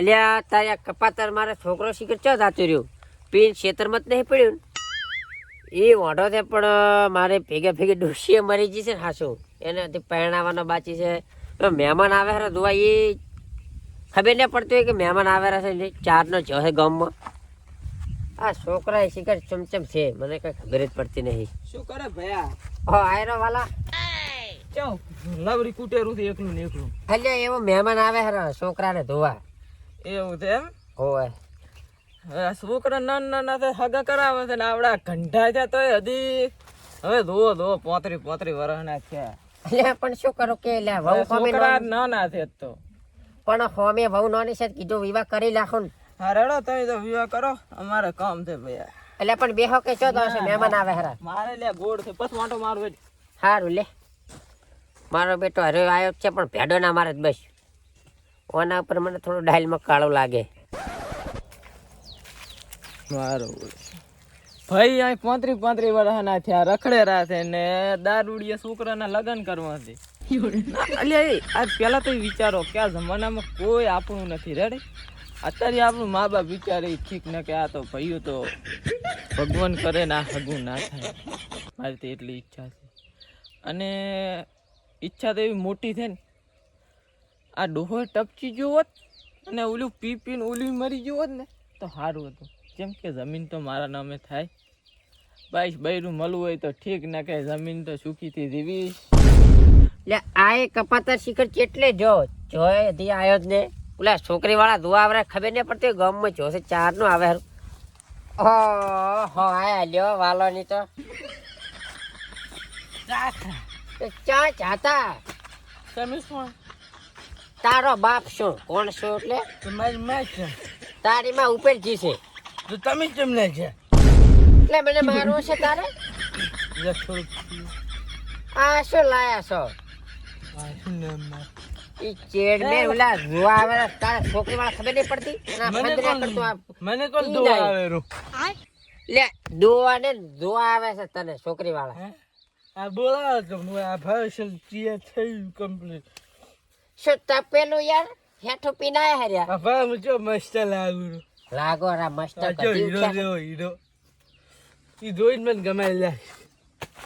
અલ્યા તારે કપાતર મારે છોકરો શીખર ચો થતું રહ્યું? પીન ખેતરમાં જ નહીં પડ્યું એ વાંઢો છે પણ મારે ભેગે ભેગે ડોસીએ મરી ગઈ છે ને હાસું. એને હજી પરણાવવાનો બાકી છે. મહેમાન આવે છે જોવા એ ખબર નહીં પડતી હોય કે મહેમાન આવે છે ને ચારનો જો છે ગામમાં. આ છોકરા એ શીખર ચમચમ છે. મને કઈ ખબર જ પડતી નહીં. શું કરે ભયા? હો આયરો વાલા. ચો લવરી કુટેરું થી એકલું ને એકલું. અલ્યા એવો મહેમાન આવે હરા છોકરાને ધોવા એવું છે એમ? હોય. હવે આ છોકરા નાના નાના છે હગા કરાવે છે ને આવડા ઘંટા છે તોય હજી હવે ધોવો ધોવો પોતરી પોતરી વરહના છે એટલે પણ શું કરો કે લે વહુ છોકરા નાના છે તો. પણ હોમે વહુ નોની છે કીધું વિવાહ કરી નાખો ને. હા રેડો તમે તો વિવાહ કરો. અમારે કામ છે ભૈયા. એટલે પણ બેહો કે ચો તો હશે મહેમાન આવે હરા. મારે લે ગોળ છે પછ માટો મારું સારું લે. મારો બેટો હરે આવ્યો છે પણ ભેડો ના મારે જ બસ. ઓના ઉપર મને થોડું ડાયલમાં કાળો લાગે. મારું ભાઈ, અહીં પાંત્રી પાંત્રી વર્ષના થયા રખડે છે ને દારૂડિયા છોકરાના લગ્ન કરવા છે. અલ્યા આ પેલા તો વિચારો કે આ જમાનામાં કોઈ આપણું નથી રેડે અત્યારે આપણું મા બાપ વિચારે ઠીક ને કે આ તો ભાઈઓ તો ભગવાન કરે ને હગું ના થાય. મારી તો એટલી ઈચ્છા છે. અને ઈચ્છા તો એવી મોટી છે ને આ ડોહો ટપચી ગયો હોત અને ઓલું પી પીને ઓલું મરી ગયું હોત ને તો સારું હતું. જેમ કે જમીન તો મારા નામે થાય. બાઈશ બૈરું મળવું હોય તો ઠીક ના કે જમીન તો સુખીથી જીવી એટલે આ એ કપાતર શિખર કેટલે જો? જોય હજી આવ્યો જ ને. ઓલા છોકરી વાળા ધોવા આવરે ખબર નહીં પડતી ગામમાં જોશે ચારનું આવે. ઓહો આયા લ્યો વાલો ની તો ચા ચાતા. તમે શું તારો બાપ શું? કોણ છો એટલે? તમારી માં છે. તારી માં ઉપેરજી છે. તો તમે તમને છે? એટલે મને મારવો છે તારે? આ શું લાયા છો? ઈ ચેડ ઓલા જોવા આવે તારા છોકરી વાળા ખબર નહીં પડતી? મને કોણ- દોવા નહીં. લે દોવા ને જોવા આવે છે તને છોકરી વાળા આ બોલાવો તો આ ભવિષ્ય ચીએ થયું કમ્પ્લીટ શું પેલું યાર હેઠું પીનાય હર્યા આ ભાવ જો મસ્ત લાગુ. લાગો રા મસ્ત જો હીરો જેવો હીરો. ઈ જોઈન મને ગમાઈ લે.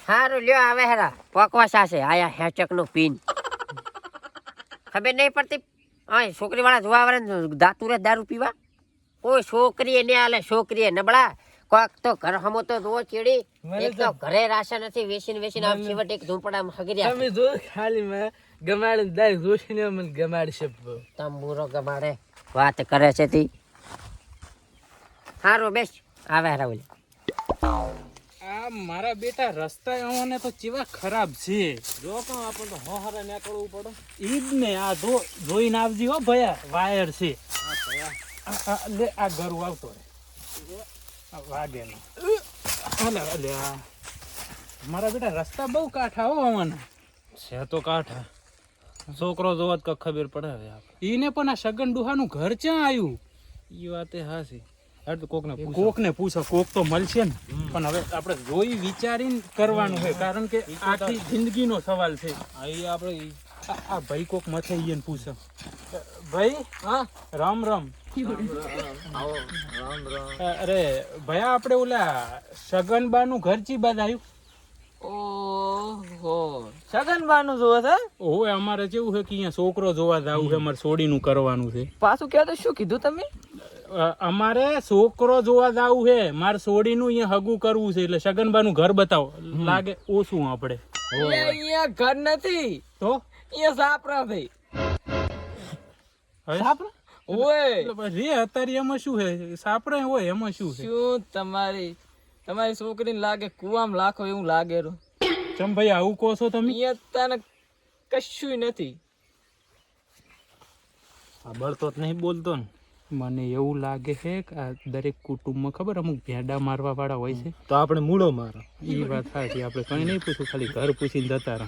હારું લ્યો આવે હેરા. પકવા સાસે. આયા હેચકનું પીન. ખબર નહીં પડતી? હા છોકરી વાળા જોવા વાળા દાતુરે દારૂ પીવા? કોઈ છોકરીએ ને આલે છોકરીએ નબળા. કોક તો ઘર હમો તો જોવો ચીડી. એક તો તો- ઘરે રાશા નથી વેચીને વેચીને આમ છેવટ એક ઝૂંપડામાં હગર્યા તમે જો ખાલી મેં ગમાડે દાય જોશીને મને ગમાડશે તંબુરો ગમાડે વાત કરે છે તી. હારું બેસ. આવે હેરા ઓલી આ મારા બેટા રસ્તા એવાને તો ચીવા ખરાબ છે. જો કો આપણને તો હોહરે નીકળવું પડે. ઈ જ ને આ જો જોઈને આવજી હો ભયા વાયર છે. આ- ભયા લે આ ઘર આવતો રે વાગે નો. મારા બેટા રસ્તા બહુ કાઠા હો આવવાના છે તો કાઠા. છોકરો જોવા તો ખબર પડે હવે એને પણ આ સગન ડુહાનું ઘર ક્યાં આવ્યું એ વાતે હાસી કોક ને પૂછો. કોક તો મળશે ને. પણ હવે આપણે જોઈ વિચારીને કરવાનું છે કારણ કે આખી જિંદગીનો સવાલ છે. અહીં આપણે આ ભાઈ કોક મથે ને પૂછો. ભાઈ હા? રામ રામ. અરે ભયા આપણે ઓલા સગનબાનું ઘર ચી બાદ આવ્યું ઓહો. સગનબાનું જોવે છે? અમારે કેવું છે કે અહીંયા છોકરો જોવા જવું છે અમારે સોડીનું કરવાનું છે. પાછું કહો તો શું કીધું તમે? અમારે છોકરો જોવા જવું છે મારે સોડીનું અહીંયા હગું કરવું છે એટલે સગનબાનું ઘર બતાવો. લાગે ઓછું આપણે. અહીંયા ઘર નથી. તો? અહીંયા સાપરા ભાઈ સાપરા? ઓય. રે અત્યારે એમાં શું હે? સાપરા હોય એમાં શું શું તમારી તમારી છોકરીને લાગે કુવામાં લાખો એવું લાગે રો. ચમ ભાઈ આવું કહો છો તમે? અહીંયા તને કશું નથી. આ બળતો જ નહીં બોલતો ને. મને એવું લાગે છે કે આ દરેક કુટુંબમાં ખબર અમુક ભેડા મારવા વાળા હોય છે? તો આપણે મૂળો મારો. એ વાત સાચી આપણે કઈ નહીં પૂછું ખાલી ઘર પૂછીને જતા રહો.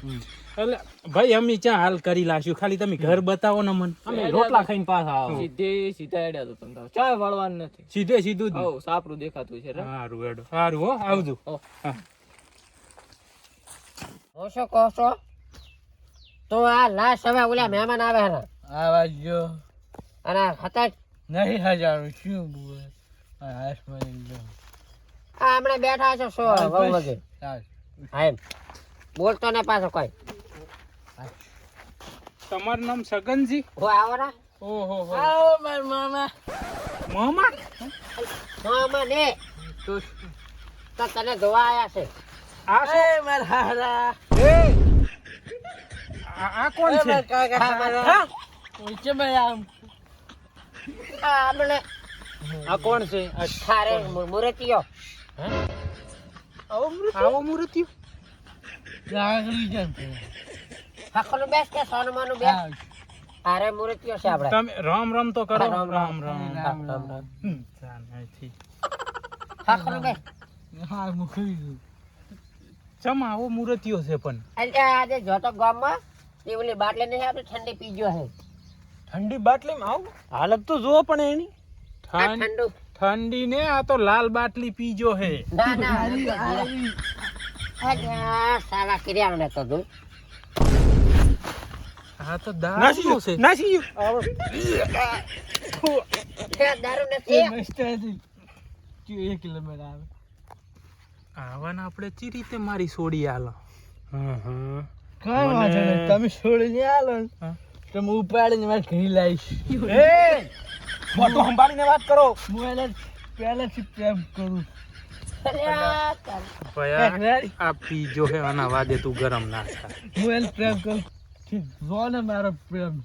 એટલે ભાઈ અમે ક્યાં હાલ કરી લાશું ખાલી તમે ઘર બતાવો ને મને. અમે રોટલા ખાઈને પાછા આવો. સીધે સીધા એડ્યા તો તમે ચાય વાળવાનું નથી. સીધે સીધું જ સાપરું દેખાતું છે સારું એડો સારું હો આવજો. હો. શું કહો છો? તો આ લાસ્ટ હવે ઓલા મહેમાન આવે હે આ જો. અને હતા નહીં હજારો શું બોલે? હાશ આ હમણાં બેઠા છો સો વહુ વગર હા. એમ. બોલતો ને પાછો કોઈ. તમારું નામ સગનજી? હો આવરા? ઓહો હો. આવો માર મામા. મામા? મામા ને. તો તને જોવા આયા છે. આ શું? માર હારા. એ? આ કોણ છે? કાકા હા, મારા- હારા ઓછે ભાઈ આમ. આ હમણે આ કોણ છે? થારે મુરતીયો આવો મૃત આવો મૂર્તિઓ? જાગરી જમ હાખોનું બેસ કે સોનમાનું બેસ? અરે મૂર્તિઓ છે આપણે. તમે રામ રામ તો કરો. રામ, રામ. રામ. રામ રામ રામ રામ. હમ, બેસ. હા મુખી ચમ આવો મૂર્તિઓ છે પણ. આજે જોતો ગામમાં એ ઓલી બાટલી નહીં આપણે ઠંડી પીજો હે. ઠંડી બાટલીમાં આવું. હાલત તો જુઓ પણ એની. ઠંડ ઠંડુ. ને આ તો લાલ બાટલી પીજો હે. ના ના આ સાલા કિરિયાણું ને તો દૂધ આ તો દારૂ છે. નાસી એ દારૂ નથી. મસ્ત હતી જો એક કિલોમીટર આવે. આવાને આપણે ચી રીતે મારી સોડી આલો? હા હા કઈ વાંધો તમે આલો. ને હું ઉપાડીને મારે ઘી લાવીશ એ મોટો સંભાળીને વાત કરો. હું એને પહેલેથી પ્રેમ કરું. આ પીજો હે આના વાદે તું ગરમ ના થાય હું એને પ્રેમ કરું. જો ને મારો પ્રેમ.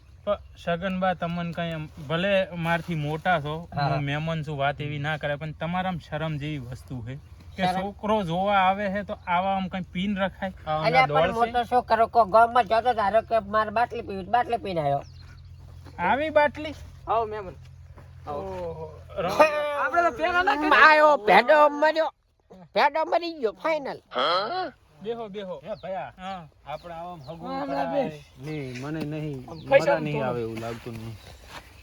સગનબા તમને કઈ એમ ભલે મારથી મોટા છો મેમન હું. મહેમાન છું વાત એવી ના કરે પણ તમારામાં શરમ જેવી વસ્તુ છે. કે? છોકરો જોવા આવે છે તો આવા આમ કઈ પીન રખાય? અલ્યા પણ મોટો છોકરો કરો કો ગામમાં જતો ધારો કે માર બાટલી પીવી બાટલી પીને આવ્યો આવી બાટલી? આવ મેમન. આપણે તો પેલા ના કરી. આયો ભેડો મર્યો. ભેડો મરી ગયો ફાઇનલ બેહો બેહો. ભયા આપણે આવા હગું કરાય. નહીં મને નહીં. મજા નહીં આવે એવું લાગતું નહીં.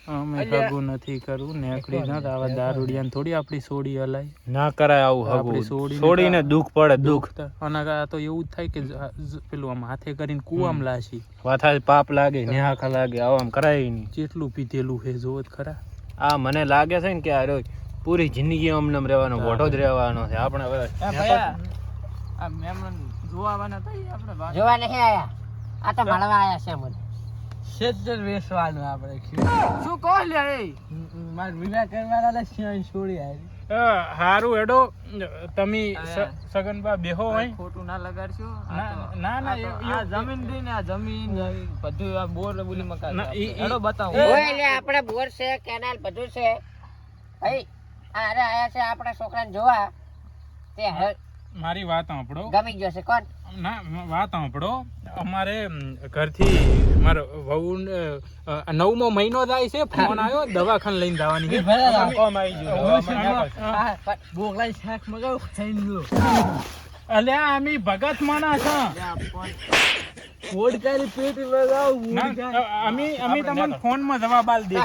અમે. હગું નથી કરવું નેકડી ના આવા દારૂડિયાને થોડી આપણી સોડી હલાય. ના કરાય આવું આપણી હગું. સોડીને છોડીને કા- દુઃખ પડે દુખ. અને આ તો એવું જ થાય કે પેલું આમ હાથે કરીને કુવામ લાશી. વાથા પાપ લાગે નેહાખા લાગે આવું આમ કરાય નહીં. જેટલું પીધેલું છે જોવો જ ખરા. આ મને લાગે છે ને કે આ રોજ પૂરી જિંદગી અમને રહેવાનો વોટો જ રહેવાનો છે. આપણે હવે આ ભયા આ મેમન જોવાવાના તો આપણે જોવા નહીં આયા. આ તો મળવા આયા છે મને. છેતર વેચવાનું આપણે શું કહો લે એ? માર વિવાહ કરવાના લે સિંહ છોડી આવી હારું એડો તમે સગનબા બેહો હોય ખોટું ના લગાડશો? ના ના ના આ જમીન દી ને આ જમીન બધું આ બોર બોલી મકાન એડો બતાવો. ઓય લે આપણે બોર છે કેનાલ બધું છે. ભાઈ આરે આયા છે આપણા છોકરાને જોવા. તે મારી વાત સાંભળો. ગમી ગયો છે કોણ? ના વાત સાંભળો. અમારે ઘરથી મારો વહુ નવમો મહિનો થાય છે ફોન આવ્યો દવાખાને લઈને જવાની. છે. બોગલાઈ શાક મગાવ અલ્યા અમે ભગત માના છે પેટી લગાવ અમે અમે તમને ફોનમાં જવાબ આલ દે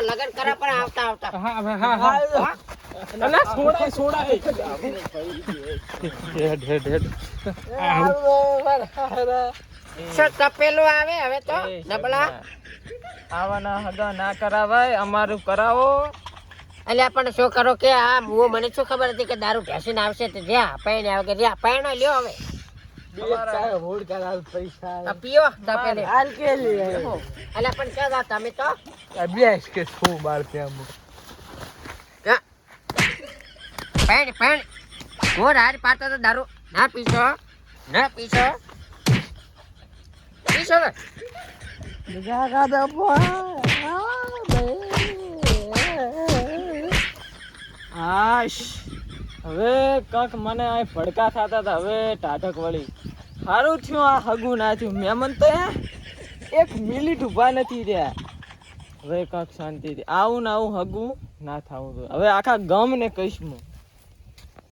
લગન કરા પણ આવતા આવતા હા. હા હા. હા સોડા સોડા હેડ હેડ હેડ. શું તપેલું આવે હવે તો? ડબલા આવાના હગા ના કરાવાય અમારું કરાવો. એટલે પણ શું કરો કે આ હું મને શું ખબર હતી કે દારૂ ઢેસીને આવશે તો જ્યાં પૈણ આવે કે જ્યાં પૈણો લ્યો હવે. પૈસા. પીઓ તપેલી. હાલ કે લે. અલ્યા પણ ક્યાં જાઓ તમે તો અભ્યાસ કે છો બાર ત્યાં ક્યાં? પૈણ, પણ. હું હાર પાતો તો દારૂ ના પીશો ના પીશો. પીશો ને. આશ. હવે કક મને આ ભડકા થતા હતા, હવે ટાઢક વળી. સારું થયું આ હગું ના થયું. મેમન તો એક મિનિટ ઊભા નથી રહ્યા. હવે કક શાંતિથી આવું ને આવું હગું ના થવું હવે આખા ગમ ને કહીશ હું.